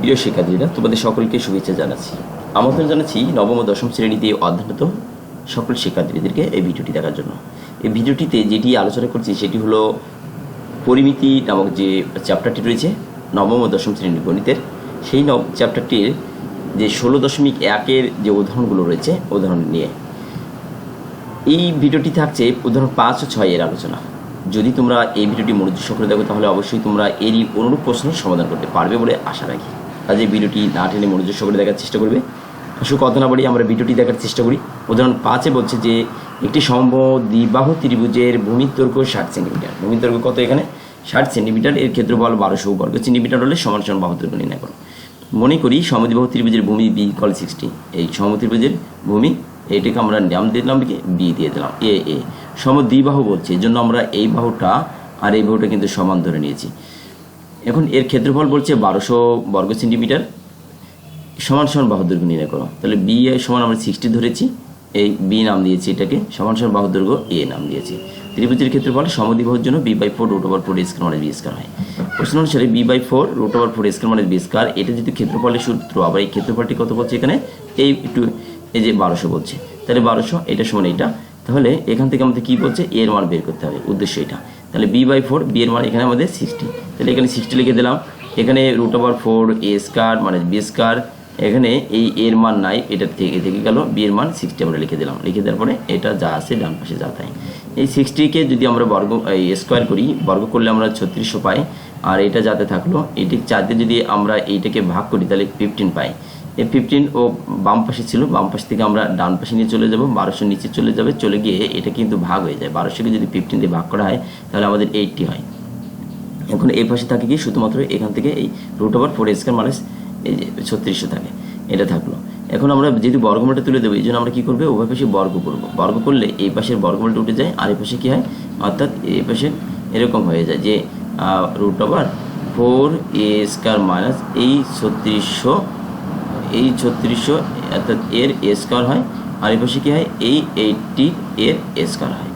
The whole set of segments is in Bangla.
প্রিয় শিক্ষার্থীরা, তোমাদের সকলকে শুভেচ্ছা জানাচ্ছি। আমন্ত্রণ জানাচ্ছি নবম ও দশম শ্রেণীতে অধ্যয়নরত সকল শিক্ষার্থীদেরকে এই ভিডিওটি দেখার জন্য। এই ভিডিওটিতে যেটি আলোচনা করছি সেটি হলো পরিমিতি নামক যে চ্যাপ্টারটি রয়েছে, নবম ও দশম শ্রেণির গণিতের। সেই নব চ্যাপ্টারটির যে ষোলো দশমিক একের যে উদাহরণগুলো রয়েছে, উদাহরণ নিয়ে। এই ভিডিওটি থাকছে উদাহরণ পাঁচ ও ছয় এর আলোচনা। যদি তোমরা এই ভিডিওটি মনোযোগ সহকারে দেখো, তাহলে অবশ্যই তোমরা এরই অনুরূপ প্রশ্নের সমাধান করতে পারবে বলে আশা রাখি। কাজে ভিডিওটি না টেনে মনোযোগ সহকারে দেখার চেষ্টা করবে। আসলে কথা না বাড়ি আমরা ভিডিওটি দেখার চেষ্টা করি। উদাহরণ পাঁচে বলছে যে, একটি সম্ভ দ্বিবাহ ত্রিভুজের দৈর্ঘ্য ষাট সেন্টিমিটার। দৈর্ঘ্য কত এখানে? ষাট সেন্টিমিটার। এর ক্ষেত্রফল বারোশো বর্গ সেন্টিমিটার হলে সমান সমান বাহু দৈর্ঘ্য নির্ণয় করো। মনে করি সমদ্বিবাহু ত্রিভুজের ভূমি বি কল সিক্সটি এই সমত্রিভুজের ভূমি এটাকে আমরা নাম দিয়ে দিলাম কি? বি দিয়ে দিলাম। এ এ। সম দ্বিবাহু বলছে এই জন্য আমরা এই বাহুটা আর এই বাহুটা কিন্তু সমান ধরে নিয়েছি। এখন এর ক্ষেত্রফল বলছে বারোশো বর্গ সেন্টিমিটার। সমান সমান বাহু দৈর্ঘ্য নির্ণয় করো। তাহলে বি সমান আমরা সিক্সটি ধরেছি। এই বি নাম দিয়েছি এটাকে। সমান সমান বাহু দৈর্ঘ্য এ নাম দিয়েছি। ত্রিভুজের ক্ষেত্রফল সমদ্বিবাহুর জন্য B by four root over four square মানে বি স্কোয়ার হয়। প্রশ্ন অনুসারে B by four root over four square মানে বি স্কোয়ার এটা যদি ক্ষেত্রফলের সূত্র, আবার এই ক্ষেত্রফলটি কত বলছে এখানে? এই একটু এই যে বারোশো বলছে। তাহলে বারোশো, এটা সমান এইটা। তাহলে এখান থেকে আমাদের কী বলছে? এর মান বের করতে হবে। উদ্দেশ্য এটা তাহলে বি বাই ফোর বি এর মান এখানে আমাদের সিক্সটি তাহলে এখানে সিক্সটি লিখে দিলাম। এখানে root over four A square মানে বি স্কোয়ার এখানে এই এর মান নাই, এটা থেকে থেকে গেল। বি এর মান সিক্সটি আমরা লিখে দিলাম। লিখে দেওয়ার পরে এটা যা আছে ডান পাশে যা তাই। এই সিক্সটিকে যদি আমরা বর্গ, এই স্কোয়ার করি, বর্গ করলে আমরা ছত্রিশশো পাই। আর এটা যাতে থাকল, এটি চারটে যদি আমরা এইটাকে ভাগ করি, তাহলে ফিফটিন পাই। ফিফটিন ও বাম পাশে ছিল, বাম পাশ থেকে আমরা ডান পাশে নিয়ে চলে যাব, বারোশো নিচে চলে যাবে, চলে গিয়ে এটা কিন্তু ভাগ হয়ে যায়। বারোশোকে যদি ফিফটিন দিয়ে ভাগ করা হয়, তাহলে আমাদের এইটটি হয়। এখন এই পাশে থাকে কি, শুধুমাত্র এখান থেকে এই root over four square minus এই যে ছত্রিশশো থাকে, এটা থাকল। এখন আমরা যদি বর্গমূলটা তুলে দেবো এই জন্য আমরা কী করব, উভয় পাশে বর্গ করব। বর্গ করলে এই পাশের বর্গমূলটা উঠে যায়, আর এই পাশে কী হয়? অর্থাৎ এই পাশে এরকম হয়ে যায় যে root over four A square minus এই ছত্রিশশো এই ছত্রিশশো, অর্থাৎ এর এ স্কোয়ার হয়। আর এই পাশে কী হয়? এই এইটটি এর এ স্কোয়ার হয়।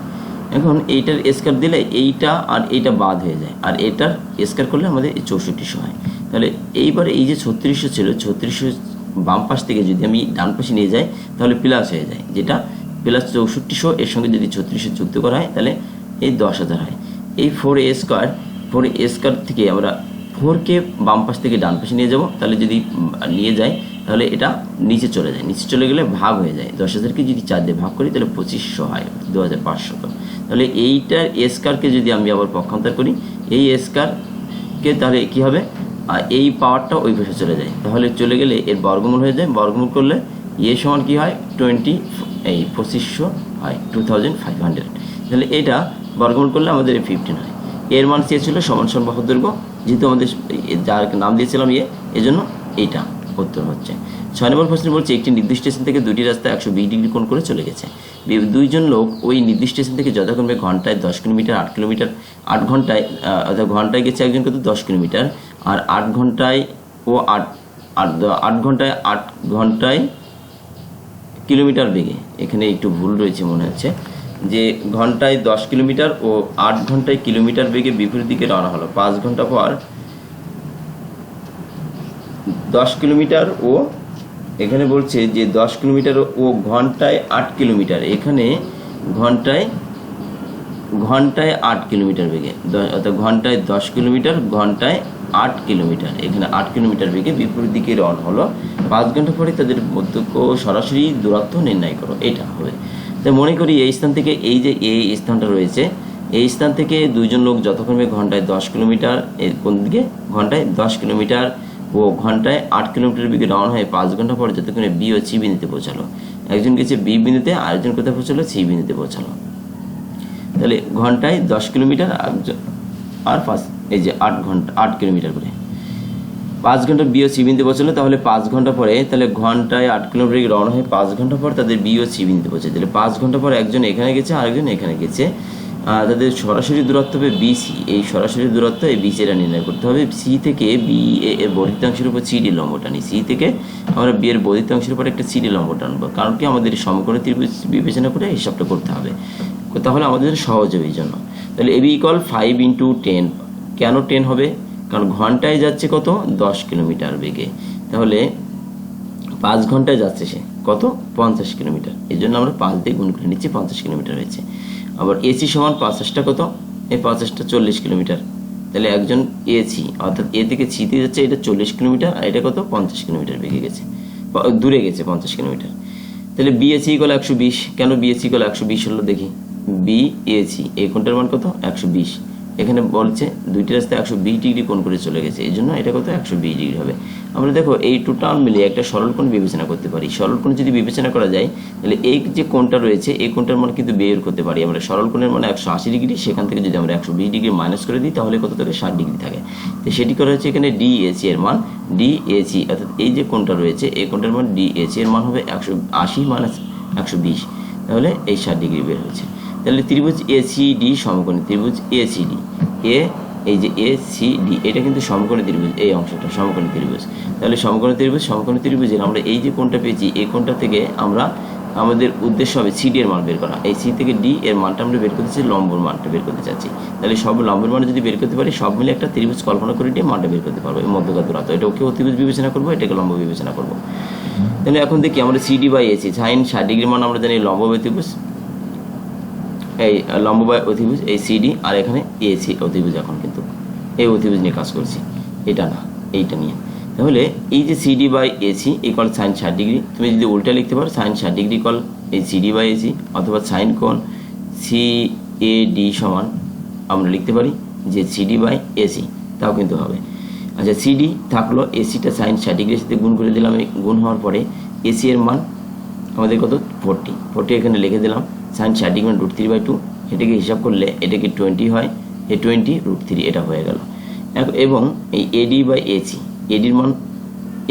এখন এইটার স্কোয়ার দিলে এইটা আর এইটা বাদ হয়ে যায়। আর এটার স্কোয়ার করলে আমাদের এই চৌষট্টিশো হয়। তাহলে এইবারে এই যে ছত্রিশশো ছিল, ছত্রিশশো বাম পাশ থেকে যদি আমি ডান পাশে নিয়ে যাই, তাহলে প্লাস হয়ে যায়। যেটা প্লাস চৌষট্টিশো, এর সঙ্গে যদি ছত্রিশশো যুক্ত করা হয়, তাহলে এই দশ হাজার হয়। এই four A square four A square থেকে আমরা ফোরকে বাম পাশ থেকে ডান পাশে নিয়ে যাব। তাহলে যদি নিয়ে যাই তাহলে এটা নিচে চলে যায়। নিচে চলে গেলে ভাগ হয়ে যায়। দশ হাজারকে যদি চার দিয়ে ভাগ করি, তাহলে পঁচিশশো হয় দু হাজার পাঁচশত। তাহলে এইটার এসকারকে যদি আমি আবার পক্ষান্তর করি, এই এসকারকে তাহলে কি হবে? এই পাওয়ারটা ওই পাশে চলে যায়। তাহলে চলে গেলে এর বর্গমূল হয়ে যায়। বর্গমূল করলে এ সমান কী হয়? টোয়েন্টি এই পঁচিশশো হয়, টু থাউজেন্ড ফাইভ হান্ড্রেড। তাহলে এটা বর্গমূল করলে আমাদের ফিফটিন হয়। এর মান চেয়েছিল সমান সমান বাহুর দৈর্ঘ্য, যেহেতু আমাদের যার নাম দিয়েছিলাম ইয়ে এজন্য এইটা। উত্তর হচ্ছে। ছয় নম্বর প্রশ্ন বলছে, একটি নির্দিষ্ট স্টেশন থেকে দুটি রাস্তা একশো বিশ ডিগ্রি কোণ করে চলে গেছে। দুইজন লোক ওই নির্দিষ্ট স্টেশন থেকে যথাক্রমে ঘন্টায় দশ কিলোমিটার, আট কিলোমিটার, আট ঘন্টায় অর্থাৎ ঘন্টায় গেছে একজন কিন্তু দশ কিলোমিটার, আর আট ঘন্টায় ও আট আট আট ঘন্টায় আট ঘন্টায় কিলোমিটার বেগে। এখানে একটু ভুল রয়েছে মনে হচ্ছে। যে ঘন্টায় দশ কিলোমিটার ও আট ঘন্টায় কিলোমিটার বেগে বিপরীত দিকে রওনা হলো। পাঁচ ঘণ্টা পর দশ কিলোমিটার ও এখানে বলছে যে দশ কিলোমিটার ও ঘন্টায় আট কিলোমিটার। এখানে ঘন্টায় ঘন্টায় আট কিলোমিটার বেগে। অর্থাৎ ঘন্টায় দশ কিলোমিটার, ঘন্টায় আট কিলোমিটার। এখানে আট কিলোমিটার বেগে বিপরীত দিকে রওনা হলো। পাঁচ ঘণ্টা পরে তাদের মধ্য সরাসরি দূরত্ব নির্ণয় করো। এটা হবে। তাই মনে করি এই স্থান থেকে এই যে এই স্থানটা রয়েছে, এই স্থান থেকে দুইজন লোক যথাক্রমে ঘন্টায় দশ কিলোমিটার কোন দিকে? ঘন্টায় দশ কিলোমিটার ও ঘন্টায় আট কিলোমিটার বেগে রওনা হয়ে পাঁচ ঘণ্টা পরে যতক্ষণে বি ও সি বিন্দুতে পৌঁছালো। একজন গেছে বি বিন্দুতে, আরেকজন কোথায় পৌঁছালো? সি বিন্দুতে পৌঁছালো। তাহলে ঘন্টায় দশ কিলোমিটার আর- পাঁচ, এই যে আট ঘণ্টা, আট কিলোমিটার করে। পাঁচ ঘণ্টা বিও সি বিন্দু পৌঁছালো, তাহলে পাঁচ ঘণ্টা পরে, তাহলে ঘন্টায় আট কিলোমিটার রওনা হয়ে পাঁচ ঘণ্টা পর তাদের বিও সি বিন্দু পৌঁছে তাহলে পাঁচ ঘণ্টা পর একজন এখানে গেছে, আরেকজন এখানে গেছে। তাদের সরাসরি দূরত্ব হবে বিসি এই সরাসরি দূরত্ব এই বিসিটা নির্ণয় করতে হবে। সি থেকে বি এ এর বর্ধিতাংশের উপর সিডি লম্ব টানি। সি থেকে আমরা বি এর বর্ধিতাংশের উপর একটা সিডি লম্ব টানবো। কারণ কি? আমাদের সমকোণ ত্রিভুজ বিবেচনা করে হিসাবটা করতে হবে। তাহলে আমাদের সহজ হবে এই জন্য। তাহলে AB equal five into ten কেন টেন হবে? কারণ ঘন্টায় যাচ্ছে কত? দশ কিলোমিটার বেগে। তাহলে পাঁচ ঘন্টায় যাচ্ছে সে। কত? পঞ্চাশ কিলোমিটার। এই জন্য আমরা পাঁচ দিয়ে গুণ করে নিচ্ছি, পঞ্চাশ কিলোমিটার হয়েছে। আবার এসি সমান পঞ্চাশটা কত? এই পঞ্চাশটা চল্লিশ কিলোমিটার। তাহলে একজন এসি অর্থাৎ এ থেকে ছিতে যাচ্ছে, এটা চল্লিশ কিলোমিটার, আর এটা কত? পঞ্চাশ কিলোমিটার বেগে গেছে। দূরে গেছে পঞ্চাশ কিলোমিটার। তাহলে বিএসি ইকল একশো বিশ। কেন বিএসি ইকল একশো বিশ হলো দেখি। বিএসি এই কোণটার মান কত? একশো বিশ। এখানে বলছে দুইটি রাস্তায় একশো বিশ ডিগ্রি কোণ করে চলে গেছে। এই জন্য এটা কত? একশো বিশ ডিগ্রি হবে। আমরা দেখো এই টোটাল মিলে একটা সরল কোণ বিবেচনা করতে পারি। সরল কোণ যদি বিবেচনা করা যায়, তাহলে এই যে কোণটা রয়েছে, এই কোণটার মান কিন্তু বের করতে পারি আমরা। সরল কোণের মানে একশো আশি ডিগ্রি, সেখান থেকে যদি আমরা একশো বিশ ডিগ্রি মাইনাস করে দিই, তাহলে কত থাকে? ষাট ডিগ্রি থাকে। তো সেটি করা হচ্ছে এখানে ডিএসি এর মান। ডিএসি অর্থাৎ এই যে কোণটা রয়েছে, এই কোণটার মান ডিএসি এর মান হবে একশো আশি মাইনাস একশো বিশ। তাহলে এই ষাট ডিগ্রি বের হয়েছে তাহলে ত্রিভুজ এসিডি সমকোণী ত্রিভুজ এসিডি এ এই যে এ সি ডি এটা কিন্তু সমকোণী ত্রিভুজ এই অংশটা সমকোণী ত্রিভুজ। তাহলে সমকোণী ত্রিভুজ সমকোণী ত্রিভুজের আমরা এই যে কোনটা পেয়েছি এই কোনটা থেকে আমরা আমাদের উদ্দেশ্য হবে সিডি এর মান বের করা। এই সি থেকে ডি এর মানটা আমরা বের করতে চাই লম্বর মানটা বের করতে চাচ্ছি। তাহলে সব লম্বের মান যদি বের করতে পারি সব মিলে একটা ত্রিভুজ কল্পনা করে দিয়ে মানটা বের করতে পারব এই মধ্যকার দূরত্ব এটা ওকে অতিভুজ বিবেচনা করব এটাকে লম্ব বিবেচনা করব। তাহলে এখন দেখি আমরা C D by AC sine ষাট ডিগ্রি মান আমরা জানি লম্ব অতিভুজ এই লম্ব বাই অতিভুজ, এই সিডি আর এখানে এসি অতিভুজ এখন কিন্তু। এই অতিভুজ নিয়ে কাজ করছি। এটা না, এইটা নিয়ে। তাহলে এই যে CD by AC equal sine ষাট ডিগ্রি তুমি যদি উল্টা লিখতে পারো সাইন ষাট ডিগ্রি কল এই সিডি বাই এসি অথবা সাইন কোণ সি এ ডি সমান, আমরা লিখতে পারি যে সিডি বাই এসি তাও কিন্তু হবে। আচ্ছা সিডি থাকল এসিটা সাইন ষাট ডিগ্রির সাথে গুণ করে দিলাম গুণ হওয়ার পরে এসি এর মান আমাদের কত? ফোরটি ফোরটি এখানে লিখে দিলাম। সাইন ষাট degree root three by two এটাকে হিসাব করলে এটাকে টোয়েন্টি হয় এ টোয়েন্টি রুট থ্রি এটা হয়ে গেল। এবং এই এডি বাই এসি এডির মান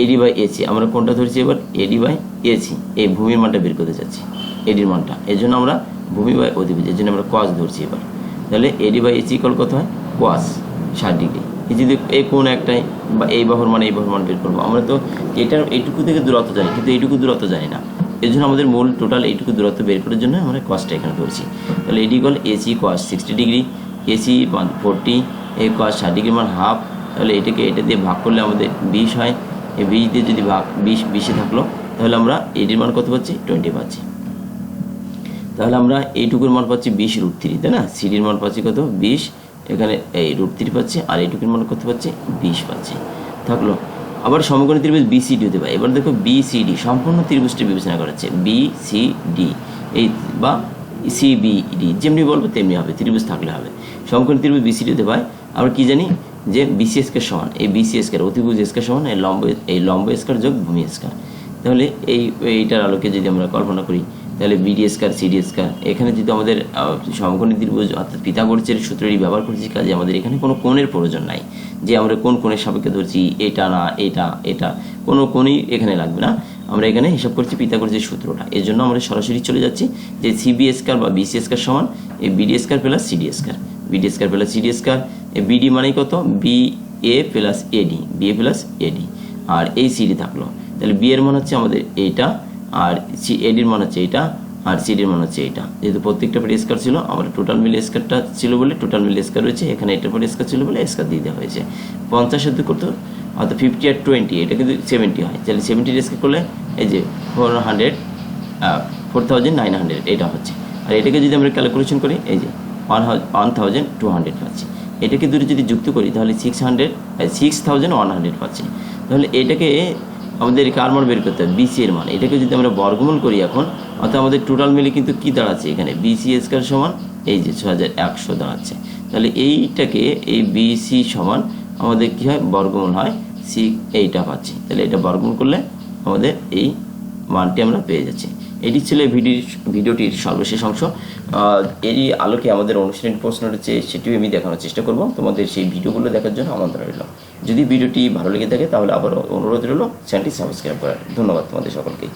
এডি বাই এসি আমরা কোনটা ধরছি এবার? এডি বাই এসি এই ভূমির মানটা বের করতে চাচ্ছি এডির মানটা। এই জন্য আমরা ভূমি বাই অধিপতি এর জন্য আমরা কস ধরছি এবার। তাহলে এডি বাই এসি কল কত হয়? কোয়াস ষাট ডিগ্রি। এই যদি এই কোন একটাই, বা এই বাহুর মান, এই বাহুর মান বের করব। আমরা তো এটার, এইটুকু থেকে দূরত্ব জানি, কিন্তু এইটুকু দূরত্ব জানি না। এর জন্য আমাদের মূল টোটাল এইটুকু দূরত্ব বের করার জন্য আমরা কসটা এখানে ধরছি। তাহলে এটি call AC cos sixty degree AC forty এই কস ষাট ডিগ্রি মান হাফ তাহলে এটাকে এটা দিয়ে ভাগ করলে আমাদের বিশ হয়। এই বিশ দিয়ে যদি ভাগ বিশ, বিশে থাকল, তাহলে আমরা এটির মান কত পাচ্ছি? টোয়েন্টি পাচ্ছি। তাহলে আমরা এইটুকুর মান পাচ্ছি বিশ রুট থ্রি তাই না? সিডির মান পাচ্ছি কত? বিশ। এখানে এই রুট থ্রি পাচ্ছি, আর এইটুকুর মান কত পাচ্ছি? বিশ পাচ্ছি। থাকল। আবার সমকোণী ত্রিভুজ বিসিডি হতে পারে। এবার দেখো বিসিডি সম্পূর্ণ ত্রিভুজটি বিবেচনা করা হচ্ছে। বিসিডি এই বা সিবিডি যেমনি বলব, তেমনি হবে। ত্রিভুজ থাকলে হবে। সমকোণী ত্রিভুজ বিসিডি হতে পারে। আমরা কি জানি যে বিসি স্কয়ার সমান। এই বিসি স্কয়ার অতিভুজ স্কয়ার সমান, এই লম্ব এই লম্ব স্কয়ার যোগ ভূমি স্কয়ার তাহলে এই, এইটার আলোকে যদি আমরা কল্পনা করি তাহলে বিডিএস স্কয়ার সিডিএস স্কয়ার এখানে যদি আমাদের সমকোণী ত্রিভুজ অর্থাৎ পিথাগোরাসের সূত্রটি ব্যবহার করছি কাজে, আমাদের এখানে কোনো কোণের প্রয়োজন নাই। যে আমরা কোন কোণের সাপেক্ষে ধরছি, এটা না, এটা এটা, কোনো কোণই এখানে লাগবে না। আমরা এখানে হিসাব করছি পিথাগোরাসের সূত্রটা। এর জন্য আমরা সরাসরি চলে যাচ্ছি যে সিবি স্কয়ার বা বিসি কার সমান, এই বিডি কার প্লাস সিডি স্কয়ার বিডি কার প্লাস সিডি কার বিডি মানে কত? B A plus AD B A plus AD আর এই সিডি থাকল। তাহলে বি এর মান হচ্ছে আমাদের এইটা আর সি এডির মান হচ্ছে এইটা, আর সিডির মান হচ্ছে এইটা। যেহেতু প্রত্যেকটা পরে স্কার ছিল, আমার টোটাল মিলে স্কারটা ছিল বলে টোটাল মিলে স্কার রয়েছে, এখানে এটার পরে স্কার ছিল বলে স্কার দিয়ে দেওয়া হয়েছে। পঞ্চাশের দুই করতো অর্থাৎ ফিফটি আর টোয়েন্টি এটা কিন্তু সেভেন্টি হয়। তাহলে সেভেন্টি স্কার করলে, এই যে four hundred four thousand nine hundred এটা হচ্ছে। আর এটাকে যদি আমরা ক্যালকুলেশন করি, এই যে one one thousand two hundred পাচ্ছি এটাকে দুটো যদি যুক্ত করি, তাহলে six hundred six thousand one hundred পাচ্ছি তাহলে এটাকে আমাদের কার মান বের করতে হবে বিসি এর মান। এটাকে যদি আমরা বর্গমূল করি এখন, অর্থাৎ আমাদের টোটাল মিলে কিন্তু কি দাঁড়াচ্ছে এখানে? বিসি স্কয়ার সমান, এই যে ছ হাজার একশো দাঁড়াচ্ছে। তাহলে এইটাকে, এই বিসি সমান আমাদের কি হয়? বর্গমূল হয় সি এইটা পাচ্ছি। তাহলে এটা বর্গমূল করলে আমাদের এই মানটি আমরা পেয়ে যাচ্ছি। এটি ছিল ভিডিও ভিডিওটির সর্বশেষ অংশ। এরই আলোকে আমাদের অনুষ্ঠানের প্রশ্ন রয়েছে, সেটিও আমি দেখানোর চেষ্টা করব। তোমাদের সেই ভিডিওগুলো দেখার জন্য আমন্ত্রণ রইল। যদি ভিডিওটি ভালো লেগে থাকে তাহলে আবার অনুরোধ রইল চ্যানেলটি সাবস্ক্রাইব করার। ধন্যবাদ তোমাদের সকলকে।